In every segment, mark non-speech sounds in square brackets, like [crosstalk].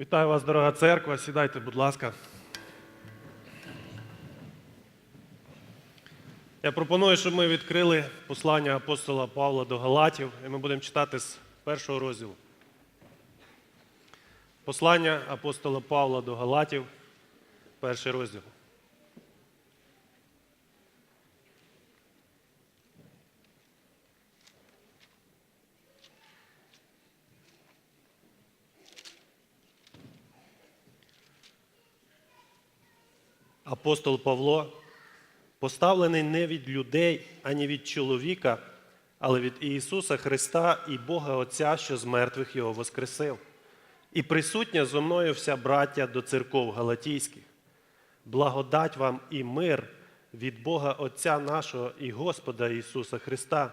Вітаю вас, дорога церква. Сідайте, будь ласка. Я пропоную, щоб ми відкрили послання апостола Павла до Галатів, і ми будемо читати з першого розділу. Послання апостола Павла до Галатів, перший розділ. Апостол Павло поставлений не від людей, ані від чоловіка, але від Ісуса Христа і Бога Отця, що з мертвих Його воскресив. І присутня зо мною вся браття до церков Галатійських. Благодать вам і мир від Бога Отця нашого і Господа Ісуса Христа,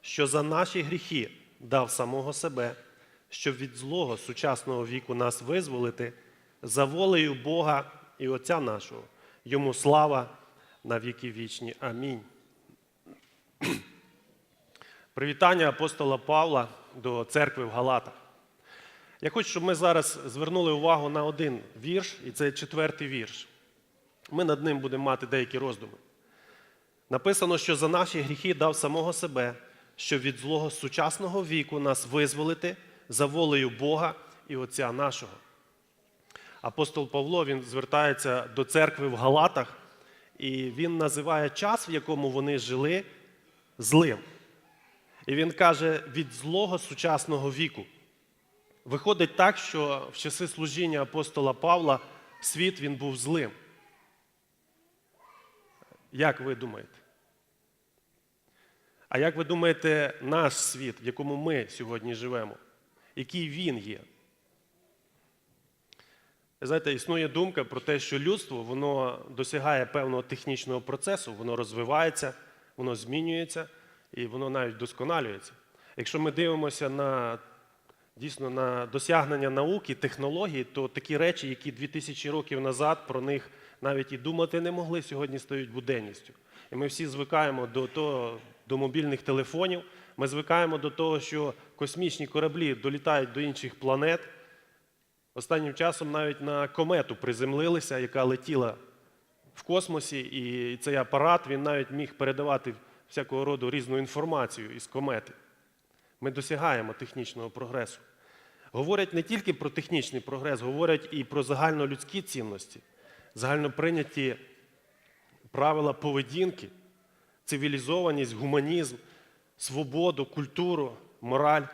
що за наші гріхи дав самого себе, щоб від злого сучасного віку нас визволити, за волею Бога і Отця нашого. Йому слава на віки вічні. Амінь. Привітання апостола Павла до церкви в Галатах. Я хочу, щоб ми зараз звернули увагу на один вірш, і це четвертий вірш. Ми над ним будемо мати деякі роздуми. Написано, що за наші гріхи дав самого себе, щоб від злого сучасного віку нас визволити за волею Бога і Отця нашого. Апостол Павло він звертається до церкви в Галатах, і він називає час, в якому вони жили, злим. І він каже, від злого сучасного віку. Виходить так, що в часи служіння апостола Павла світ він був злим. Як ви думаєте? А як ви думаєте, наш світ, в якому ми сьогодні живемо, який він є? Знаєте, існує думка про те, що людство воно досягає певного технічного процесу, воно розвивається, воно змінюється і воно навіть досконалюється. Якщо ми дивимося на дійсно на досягнення науки, технологій, то такі речі, які 2000 років назад про них навіть і думати не могли, сьогодні стають буденністю. І ми всі звикаємо до того, до мобільних телефонів. Ми звикаємо до того, що космічні кораблі долітають до інших планет. Останнім часом навіть на комету приземлилися, яка летіла в космосі, і цей апарат він навіть міг передавати всякого роду різну інформацію із комети. Ми досягаємо технічного прогресу. Говорять не тільки про технічний прогрес, говорять і про загальнолюдські цінності, загальноприйняті правила поведінки, цивілізованість, гуманізм, свободу, культуру, мораль.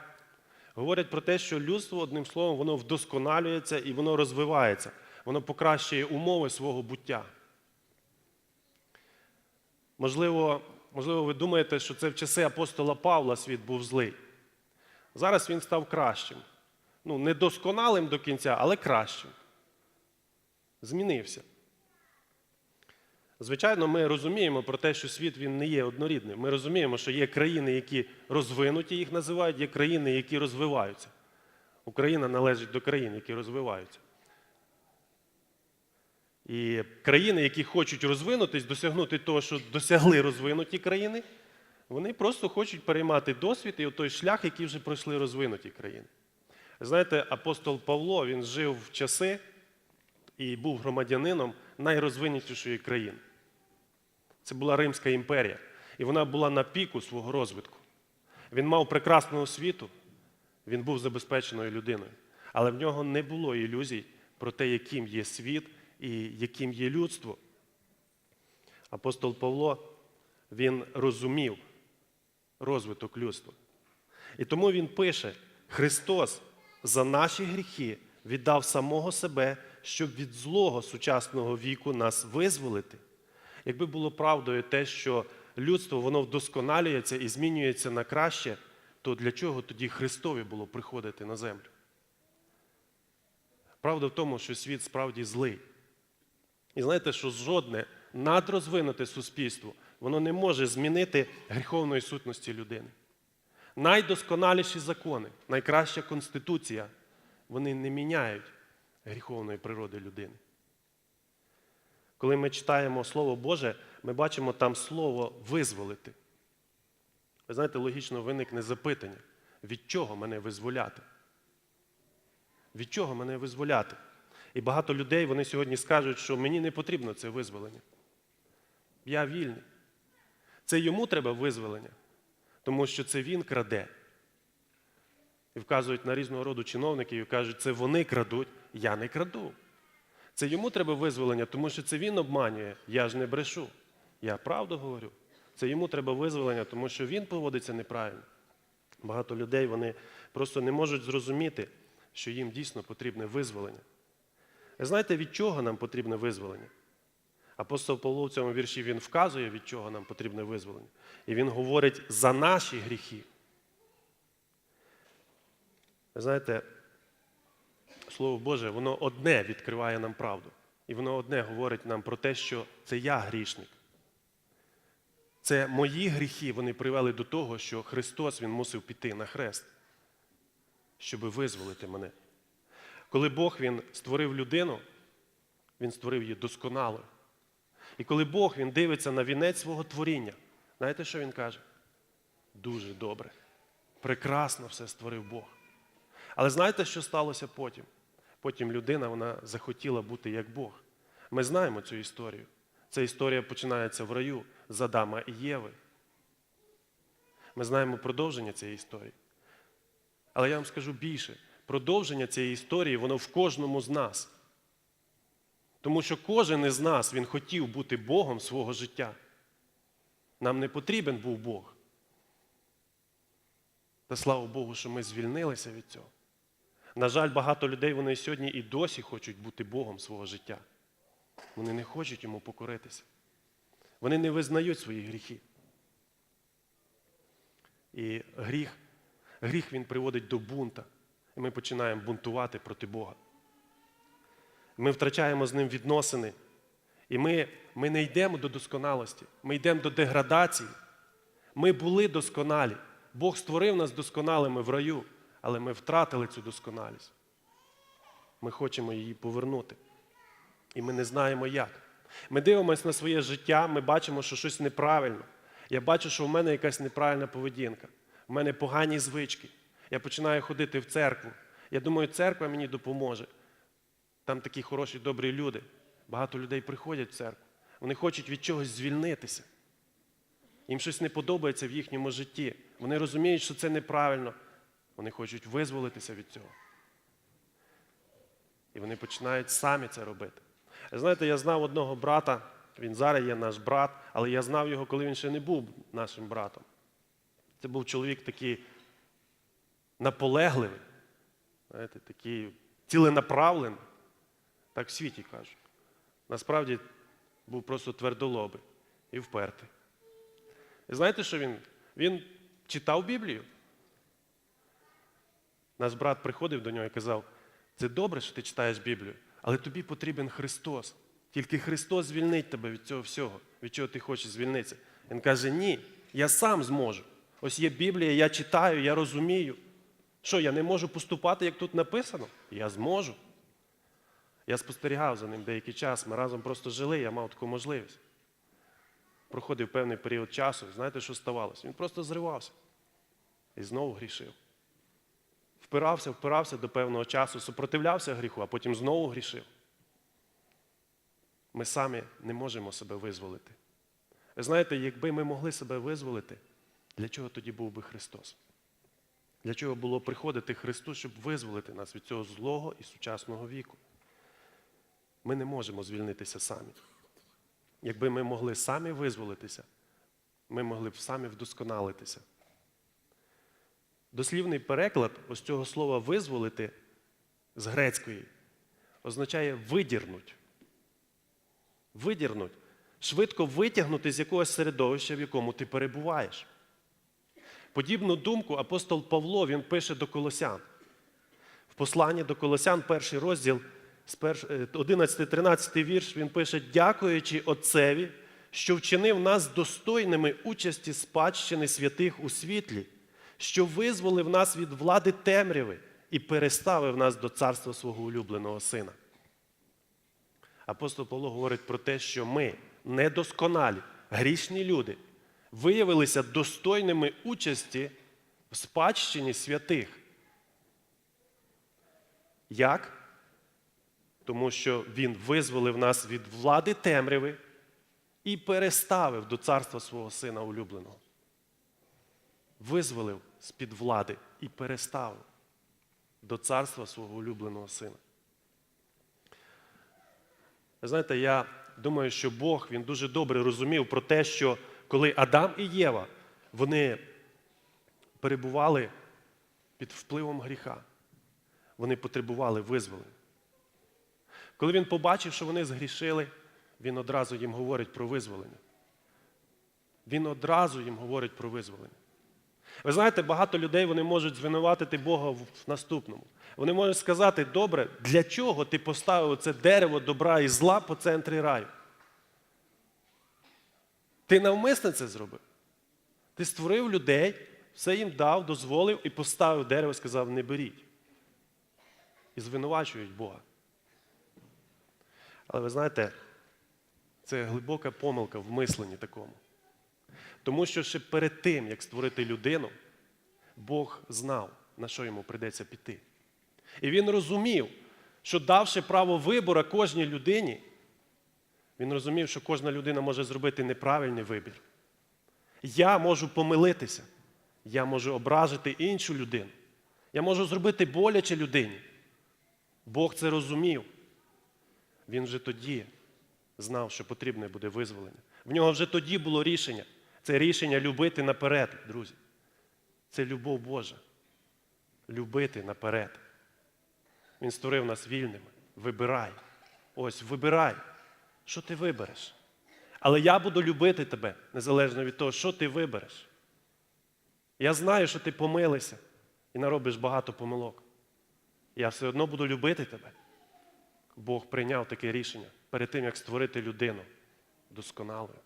Говорять про те, що людство, одним словом, воно вдосконалюється і воно розвивається, воно покращує умови свого буття. Можливо, можливо, ви думаєте, що це в часи апостола Павла світ був злий. Зараз він став кращим. Ну, не досконалим до кінця, але кращим. Змінився. Звичайно, ми розуміємо про те, що світ він не є однорідним. Ми розуміємо, що є країни, які розвинуті, їх називають, є країни, які розвиваються. Україна належить до країн, які розвиваються. І країни, які хочуть розвинутись, досягнути того, що досягли розвинуті країни, вони просто хочуть переймати досвід і той шлях, який вже пройшли розвинуті країни. Знаєте, апостол Павло він жив в часи і був громадянином найрозвинутішої країни. Це була Римська імперія. І вона була на піку свого розвитку. Він мав прекрасну освіту, він був забезпеченою людиною. Але в нього не було ілюзій про те, яким є світ і яким є людство. Апостол Павло він розумів розвиток людства. І тому він пише: Христос за наші гріхи віддав самого себе, щоб від злого сучасного віку нас визволити. Якби було правдою те, що людство воно вдосконалюється і змінюється на краще, то для чого тоді Христові було приходити на землю? Правда в тому, що світ справді злий. І знаєте, що жодне надрозвинуте суспільство воно не може змінити гріховної сутності людини. Найдосконаліші закони, найкраща конституція, вони не міняють гріховної природи людини. Коли ми читаємо Слово Боже, ми бачимо там слово визволити. Ви знаєте, логічно виникне запитання, від чого мене визволяти? Від чого мене визволяти? І багато людей вони сьогодні скажуть, що мені не потрібно це визволення. Я вільний. Це йому треба визволення, тому що це він краде. І вказують на різного роду чиновників і кажуть, це вони крадуть, я не краду. Це йому треба визволення, тому що це він обманює, я ж не брешу. Я правду говорю. Це йому треба визволення, тому що він поводиться неправильно. Багато людей вони просто не можуть зрозуміти, що їм дійсно потрібне визволення. Ви знаєте, від чого нам потрібне визволення? Апостол Павло в цьому вірші він вказує, від чого нам потрібне визволення. І він говорить за наші гріхи. Ви знаєте, Слово Боже, воно одне відкриває нам правду. І воно одне говорить нам про те, що це я грішник. Це мої гріхи, вони привели до того, що Христос Він мусив піти на хрест, щоб визволити мене. Коли Бог Він створив людину, Він створив її досконалою. І коли Бог Він дивиться на вінець свого творіння, знаєте, що Він каже? Дуже добре. Прекрасно все створив Бог. Але знаєте, що сталося потім? Потім людина вона захотіла бути як Бог. Ми знаємо цю історію. Ця історія починається в раю з Адама і Єви. Ми знаємо продовження цієї історії. Але я вам скажу більше: продовження цієї історії, воно в кожному з нас. Тому що кожен із нас він хотів бути Богом свого життя. Нам не потрібен був Бог. Та слава Богу, що ми звільнилися від цього. На жаль, багато людей вони сьогодні і досі хочуть бути Богом свого життя. Вони не хочуть йому покоритися. Вони не визнають свої гріхи. І гріх, гріх він приводить до бунта. І ми починаємо бунтувати проти Бога. Ми втрачаємо з ним відносини. І ми, ми не йдемо до досконалості, ми йдемо до деградації. Ми були досконалі. Бог створив нас досконалими в раю, але ми втратили цю досконалість. Ми хочемо її повернути. І ми не знаємо як. Ми дивимося на своє життя, ми бачимо, що щось неправильно. Я бачу, що в мене якась неправильна поведінка, в мене погані звички. Я починаю ходити в церкву. Я думаю, церква мені допоможе. Там такі хороші, добрі люди. Багато людей приходять в церкву. Вони хочуть від чогось звільнитися. Їм щось не подобається в їхньому житті. Вони розуміють, що це неправильно. Вони хочуть визволитися від цього. І вони починають самі це робити. Знаєте, я знав одного брата, він зараз є наш брат, але я знав його, коли він ще не був нашим братом. Це був чоловік такий наполегливий, знаєте, такий ціленаправлений, так в світі кажуть. Насправді був просто твердолобий і впертий. І знаєте, що він? Він читав Біблію. Наш брат приходив до нього і казав: це добре, що ти читаєш Біблію, але тобі потрібен Христос. Тільки Христос звільнить тебе від цього всього, від чого ти хочеш звільнитися. Він каже: Ні, я сам зможу. Ось є Біблія, я читаю, я розумію. Що, я не можу поступати, як тут написано? Я зможу. Я спостерігав за ним деякий час, ми разом просто жили, я мав таку можливість. Проходив певний період часу, знаєте, що ставалося? Він просто зривався і знову грішив. Впирався, впирався до певного часу, супротивлявся гріху, а потім знову грішив. Ми самі не можемо себе визволити. Ви знаєте, якби ми могли себе визволити, для чого тоді був би Христос? Для чого було приходити Христу, щоб визволити нас від цього злого і сучасного віку? Ми не можемо звільнитися самі. Якби ми могли самі визволитися, ми могли б самі вдосконалитися. Дослівний переклад ось цього слова визволити з грецької означає видірнуть. Видірнуть. Швидко витягнути з якогось середовища, в якому ти перебуваєш. Подібну думку апостол Павло він пише до Колосян. В посланні до Колосян, перший розділ, 11-13 вірш, він пише: дякуючи Отцеві, що вчинив нас достойними участі спадщини святих у світлі, що визволив нас від влади темряви і переставив нас до царства свого улюбленого сина. Апостол Павло говорить про те, що ми, недосконалі, грішні люди, виявилися достойними участі в спадщині святих. Як? Тому що Він визволив нас від влади темряви і переставив до царства свого сина улюбленого. Визволив з-під влади і переставив до царства свого улюбленого сина. Ви знаєте, я думаю, що Бог він дуже добре розумів про те, що коли Адам і Єва вони перебували під впливом гріха, вони потребували визволення. Коли він побачив, що вони згрішили, він одразу їм говорить про визволення. Він одразу їм говорить про визволення. Ви знаєте, багато людей вони можуть звинуватити Бога в наступному. Вони можуть сказати, добре, для чого ти поставив це дерево добра і зла по центрі раю? Ти навмисно це зробив. Ти створив людей, все їм дав, дозволив і поставив дерево і сказав, не беріть. І звинувачують Бога. Але ви знаєте, це глибока помилка в мисленні такому. Тому що ще перед тим, як створити людину, Бог знав, на що йому прийдеться піти. І він розумів, що давши право вибору кожній людині, він розумів, що кожна людина може зробити неправильний вибір. Я можу помилитися, я можу ображити іншу людину, я можу зробити боляче людині. Бог це розумів. Він вже тоді знав, що потрібне буде визволення. В нього вже тоді було рішення. Це рішення любити наперед, друзі. Це любов Божа. Любити наперед. Він створив нас вільними. Вибирай. Ось, вибирай. Що ти вибереш? Але я буду любити тебе, незалежно від того, що ти вибереш. Я знаю, що ти помилися і наробиш багато помилок. Я все одно буду любити тебе. Бог прийняв таке рішення перед тим, як створити людину досконалою.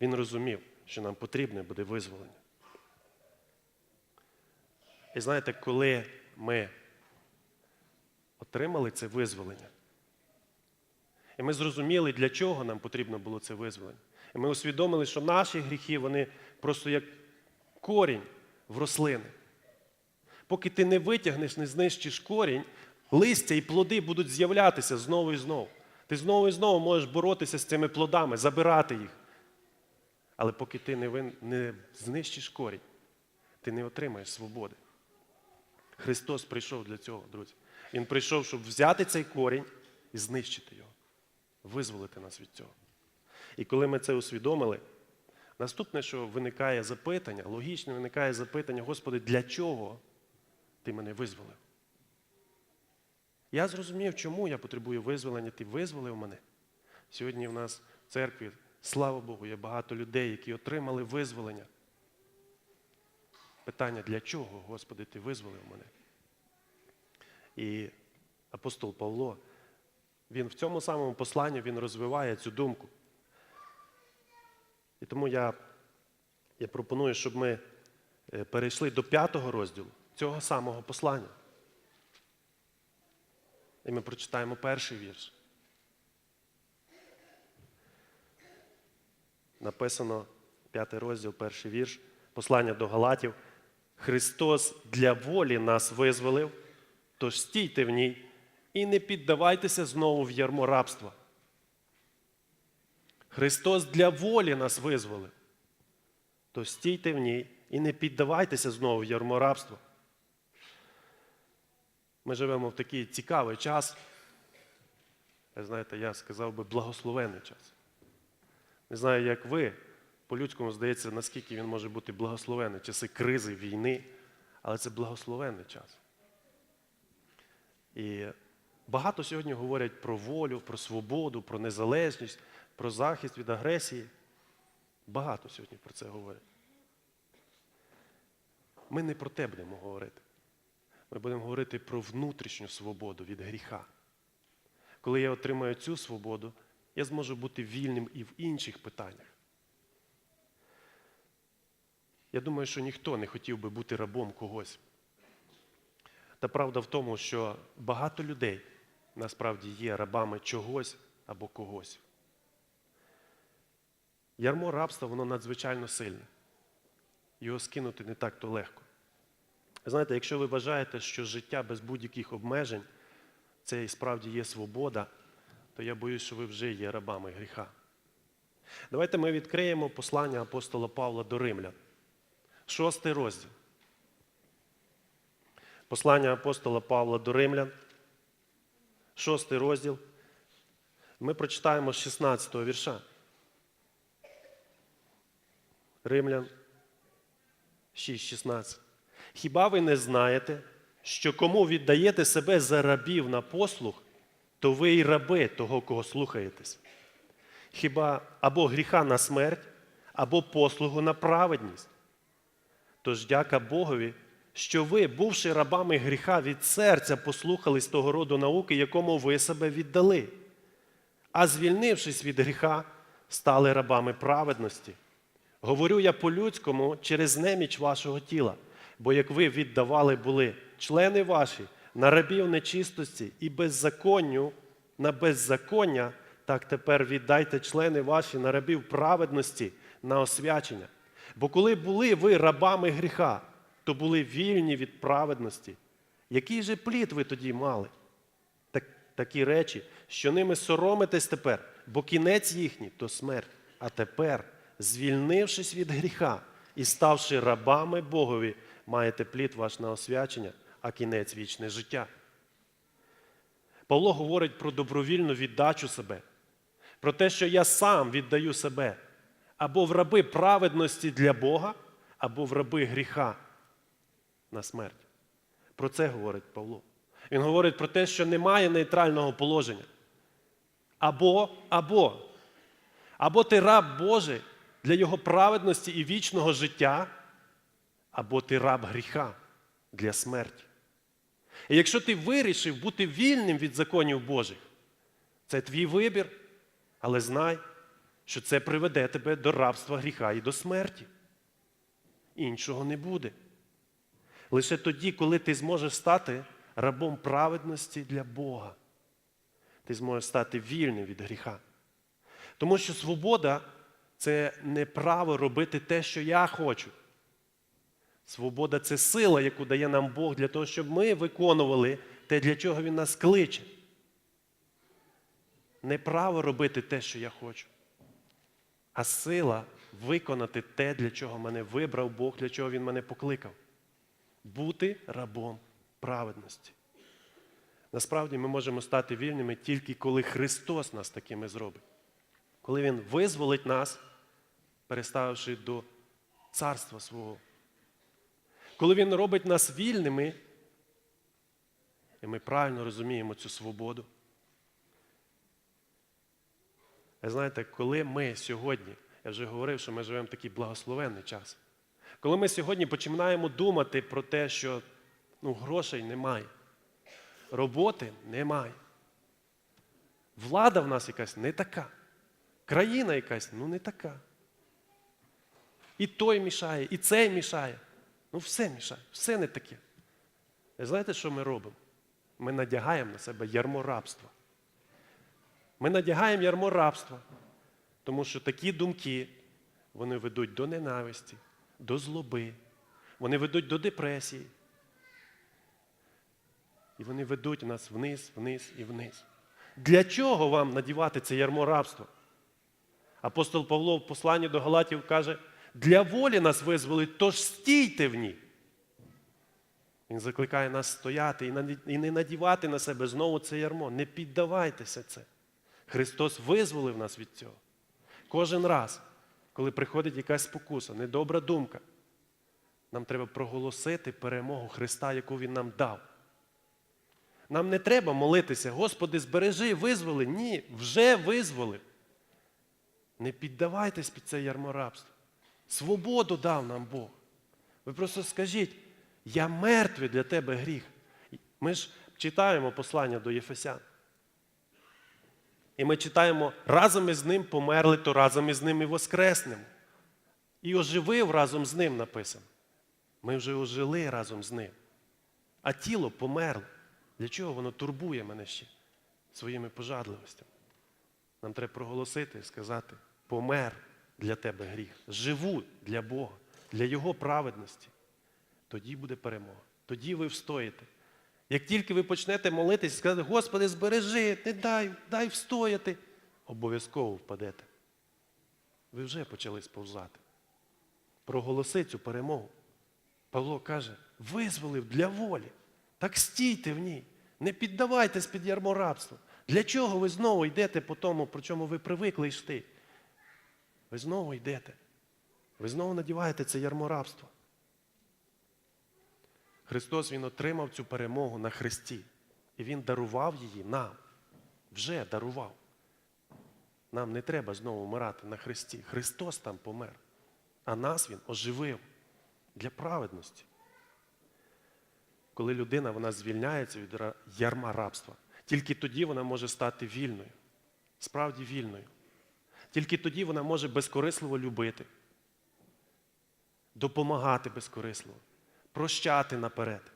Він розумів, що нам потрібне буде визволення. І знаєте, коли ми отримали це визволення, і ми зрозуміли, для чого нам потрібно було це визволення. І ми усвідомили, що наші гріхи, вони просто як корінь в рослини. Поки ти не витягнеш, не знищиш корінь, листя і плоди будуть з'являтися знову і знову. Ти знову і знову можеш боротися з цими плодами, забирати їх. Але поки ти не, вин... не знищиш корінь, ти не отримаєш свободи. Христос прийшов для цього, друзі. Він прийшов, щоб взяти цей корінь і знищити його, визволити нас від цього. І коли ми це усвідомили, наступне, що виникає запитання, логічно виникає запитання, Господи, для чого ти мене визволив? Я зрозумів, чому я потребую визволення, ти визволив мене. Сьогодні в нас в церкві, слава Богу, є багато людей, які отримали визволення. Питання, для чого, Господи, ти визволив мене? І апостол Павло, він в цьому самому посланні він розвиває цю думку. І тому я, я пропоную, щоб ми е, перейшли до п'ятого розділу цього самого послання. І ми прочитаємо перший вірш. Написано п'ятий розділ, перший вірш, послання до Галатів. Христос для волі нас визволив, тож стійте в ній і не піддавайтеся знову в ярмо рабства. Христос для волі нас визволив, тож стійте в ній і не піддавайтеся знову в ярмо рабства. Ми живемо в такий цікавий час. Ви знаєте, я сказав би благословенний час. Не знаю, як ви, по-людському здається, наскільки він може бути благословенний, часи кризи, війни, але це благословенний час. І багато сьогодні говорять про волю, про свободу, про незалежність, про захист від агресії. Багато сьогодні про це говорять. Ми не про те будемо говорити. Ми будемо говорити про внутрішню свободу від гріха. Коли я отримаю цю свободу, я зможу бути вільним і в інших питаннях. Я думаю, що ніхто не хотів би бути рабом когось. Та правда в тому, що багато людей насправді є рабами чогось або когось. Ярмо рабства, воно надзвичайно сильне. Його скинути не так то легко. Знаєте, якщо ви вважаєте, що життя без будь-яких обмежень це і справді є свобода, то я боюсь, що ви вже є рабами гріха. Давайте ми відкриємо послання апостола Павла до Римлян. Шостий розділ. Послання апостола Павла до Римлян. Шостий розділ. Ми прочитаємо з 16 го вірша. Римлян 6.16. Хіба ви не знаєте, що кому віддаєте себе за рабів на послуг, то ви й раби того, кого слухаєтесь? Хіба або гріха на смерть, або послугу на праведність? Тож дяка Богові, що ви, бувши рабами гріха від серця, послухались того роду науки, якому ви себе віддали, а звільнившись від гріха, стали рабами праведності. Говорю я по-людському через неміч вашого тіла, бо як ви віддавали були члени ваші на рабів нечистості і беззаконню на беззаконня, так тепер віддайте члени ваші на рабів праведності на освячення. Бо коли були ви рабами гріха, то були вільні від праведності. Який же плід ви тоді мали? Так, такі речі, що ними соромитесь тепер, бо кінець їхній то смерть. А тепер, звільнившись від гріха і ставши рабами Богові, маєте плід ваш на освячення, а кінець вічне життя. Павло говорить про добровільну віддачу себе, про те, що я сам віддаю себе або в раби праведності для Бога, або в раби гріха на смерть. Про це говорить Павло. Він говорить про те, що немає нейтрального положення. Або, або. Або ти раб Божий для його праведності і вічного життя, або ти раб гріха для смерті. І якщо ти вирішив бути вільним від законів Божих, це твій вибір, але знай, що це приведе тебе до рабства гріха і до смерті. Іншого не буде. Лише тоді, коли ти зможеш стати рабом праведності для Бога, ти зможеш стати вільним від гріха. Тому що свобода це не право робити те, що я хочу. Свобода це сила, яку дає нам Бог для того, щоб ми виконували те, для чого Він нас кличе. Не право робити те, що я хочу, а сила виконати те, для чого мене вибрав Бог, для чого Він мене покликав. Бути рабом праведності. Насправді ми можемо стати вільними тільки коли Христос нас такими зробить. Коли Він визволить нас, переставивши до царства свого. Коли Він робить нас вільними, і ми правильно розуміємо цю свободу. Ви знаєте, коли ми сьогодні, я вже говорив, що ми живемо в такий благословенний час, коли ми сьогодні починаємо думати про те, що ну, грошей немає, роботи немає, влада в нас якась не така, країна якась ну не така. І той мішає, і цей мішає. Ну, все мішає, все не таке. І знаєте, що ми робимо? Ми надягаємо на себе ярмо рабства. Ми надягаємо ярмо рабства, тому що такі думки вони ведуть до ненависті, до злоби, вони ведуть до депресії. І вони ведуть нас вниз, вниз і вниз. Для чого вам надівати це ярмо рабства? Апостол Павло в посланні до Галатів каже, для волі нас визволить, тож стійте в ній. Він закликає нас стояти і не надівати на себе знову це ярмо. Не піддавайтеся це. Христос визволив нас від цього. Кожен раз, коли приходить якась спокуса, недобра думка, нам треба проголосити перемогу Христа, яку Він нам дав. Нам не треба молитися, Господи, збережи, визволи. Ні, вже визволив. Не піддавайтесь під це ярмо рабства. Свободу дав нам Бог. Ви просто скажіть, я мертвий для тебе гріх. Ми ж читаємо послання до Єфесян. І ми читаємо, разом із ним померли, то разом із ним і воскреснемо. І оживив разом з ним написано. Ми вже ожили разом з ним. А тіло померло. Для чого воно турбує мене ще своїми пожадливостями? Нам треба проголосити і сказати: помер для тебе гріх. Живу для Бога, для Його праведності. Тоді буде перемога. тоді ви встоїте. Як тільки ви почнете молитись і сказати, Господи, збережи, не дай, дай встояти, обов'язково впадете. Ви вже почали сповзати. Проголоси цю перемогу. Павло каже, визволив для волі. Так стійте в ній. Не піддавайтесь під ярмо рабства. Для чого ви знову йдете по тому, про чому ви привикли йти? Ви знову йдете. Ви знову надіваєте це ярмо рабства. Христос Він отримав цю перемогу на Христі. І Він дарував її нам. Вже дарував. Нам не треба знову вмирати на Христі. Христос там помер. А нас Він оживив для праведності. Коли людина вона звільняється від ярма рабства, тільки тоді вона може стати вільною, справді вільною. Тільки тоді вона може безкорисливо любити, допомагати безкорисливо, прощати наперед.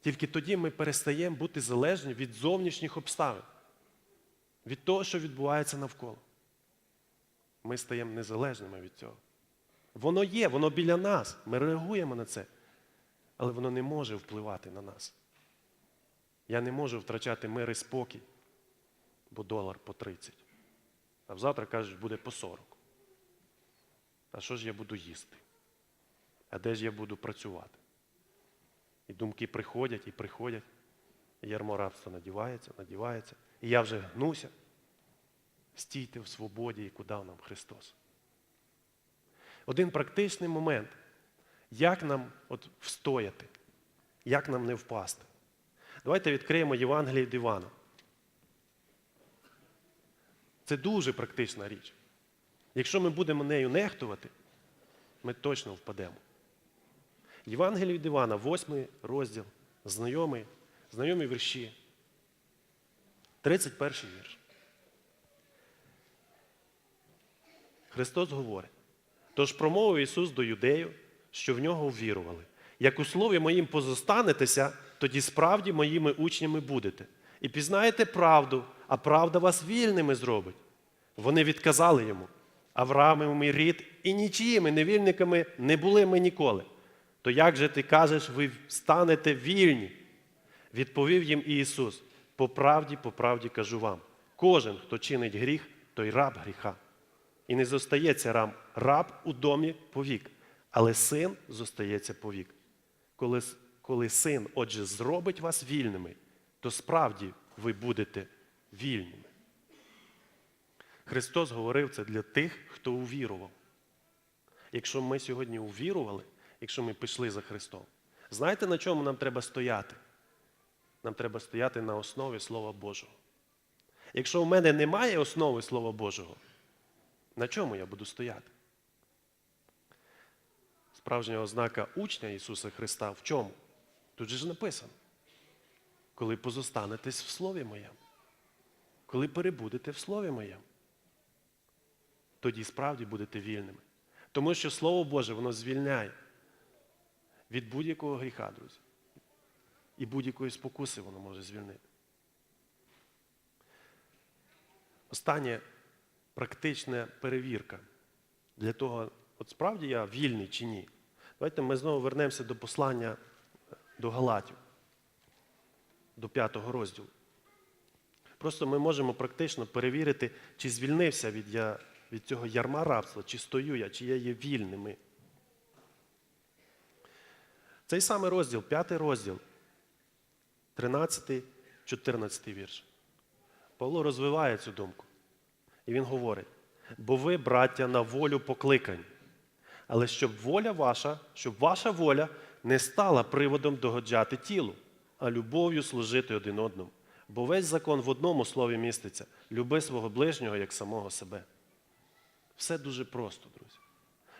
Тільки тоді ми перестаємо бути залежні від зовнішніх обставин, від того, що відбувається навколо. Ми стаємо незалежними від цього. Воно є, воно біля нас. Ми реагуємо на це, але воно не може впливати на нас. Я не можу втрачати мир і спокій, бо долар по 30. А завтра кажуть, буде по 40. А що ж я буду їсти? А де ж я буду працювати? І думки приходять і приходять. І ярмо рабства надівається, надівається. І я вже гнуся. Стійте в свободі, яку дав нам Христос. Один практичний момент, як нам от встояти, як нам не впасти. Давайте відкриємо Євангеліє від Івана. Це дуже практична річ. Якщо ми будемо нею нехтувати, ми точно впадемо. Євангеліє від Івана, 8 розділ, знайомий, знайомі вірші. 31 вірш. Христос говорить. Тож промовив Ісус до юдеїв, що в нього ввірували. Як у слові моїм позостанетеся, тоді справді моїми учнями будете. І пізнаєте правду, а правда вас вільними зробить. Вони відказали йому. Авраамів мій рід і нічиїми невільниками не були ми ніколи. То як же ти кажеш, ви станете вільні? Відповів їм Ісус: по правді, по правді кажу вам: кожен, хто чинить гріх, той раб гріха. І не зостається раб, раб у домі повік, але син зостається повік. Коли, коли син, отже, зробить вас вільними, то справді ви будете вільними. Христос говорив це для тих, хто увірував. Якщо ми сьогодні увірували, якщо ми пішли за Христом, знаєте, на чому нам треба стояти? Нам треба стояти на основі Слова Божого. Якщо в мене немає основи Слова Божого, на чому я буду стояти? Справжня ознака учня Ісуса Христа в чому? Тут же ж написано. Коли позостанетесь в Слові Моєму, коли перебудете в Слові Моєму, тоді справді будете вільними. Тому що Слово Боже, воно звільняє від будь-якого гріха, друзі. І будь-якої спокуси воно може звільнити. Остання практична перевірка для того, от справді я вільний чи ні. Давайте ми знову вернемося до послання до Галатів, до п'ятого розділу. Просто ми можемо практично перевірити, чи звільнився від, я, від цього ярма рабства, чи стою я, чи я є вільними. Цей самий розділ, п'ятий розділ, 13, 14 вірш. Павло розвиває цю думку. І він говорить: бо ви, браття, на волю покликані. Але щоб воля ваша, щоб ваша воля не стала приводом догоджати тілу, а любов'ю служити один одному. Бо весь закон в одному слові міститься: люби свого ближнього як самого себе. Все дуже просто, друзі.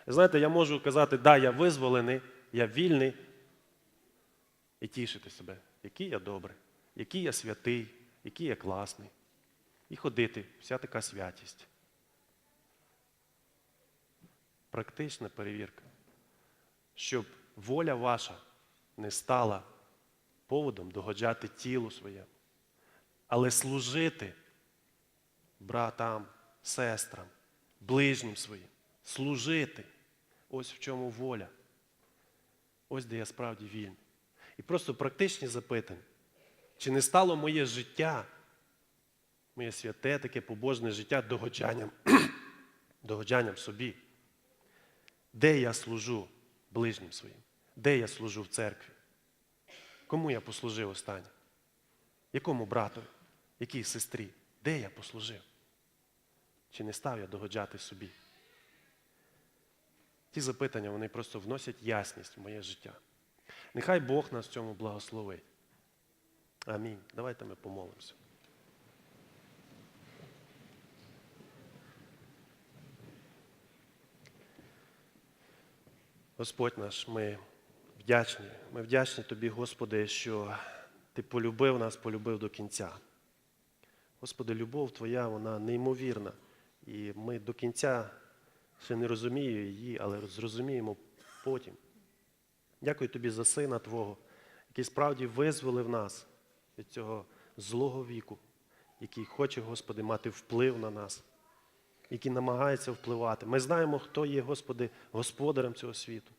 Знаєте, я можу казати, да, я визволений, я вільний, і тішити себе, який я добрий, який я святий, який я класний. І ходити, вся така святість. Практична перевірка, щоб воля ваша не стала поводом догоджати тілу своєму, але служити братам, сестрам, ближнім своїм, служити. Ось в чому воля. Ось де я справді вільний. І просто практичні запитання. Чи не стало моє життя, моє святе, таке побожне життя догоджанням, [clears throat] догоджанням собі? Де я служу ближнім своїм? Де я служу в церкві? Кому я послужив останнє? Якому брату? Якій сестрі? Де я послужив? Чи не став я догоджати собі? Ті запитання вони просто вносять ясність в моє життя. Нехай Бог нас в цьому благословить. Амінь. Давайте ми помолимося. Господь наш, ми вдячні. Ми вдячні Тобі, Господи, що Ти полюбив нас, полюбив до кінця. Господи, любов Твоя, вона неймовірна. І ми до кінця ще не розуміємо її, але зрозуміємо потім. Дякую тобі за сина Твого, який справді визволив нас від цього злого віку, який хоче, Господи, мати вплив на нас, який намагається впливати. Ми знаємо, хто є, Господи, господарем цього світу.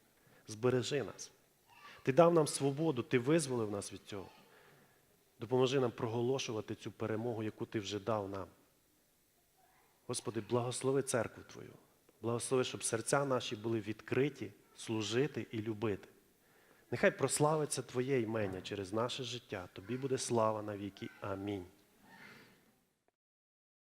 Збережи нас. Ти дав нам свободу, Ти визволив нас від цього. Допоможи нам проголошувати цю перемогу, яку Ти вже дав нам. Господи, благослови церкву Твою. Благослови, щоб серця наші були відкриті, служити і любити. Нехай прославиться Твоє імення через наше життя. Тобі буде слава навіки. Амінь.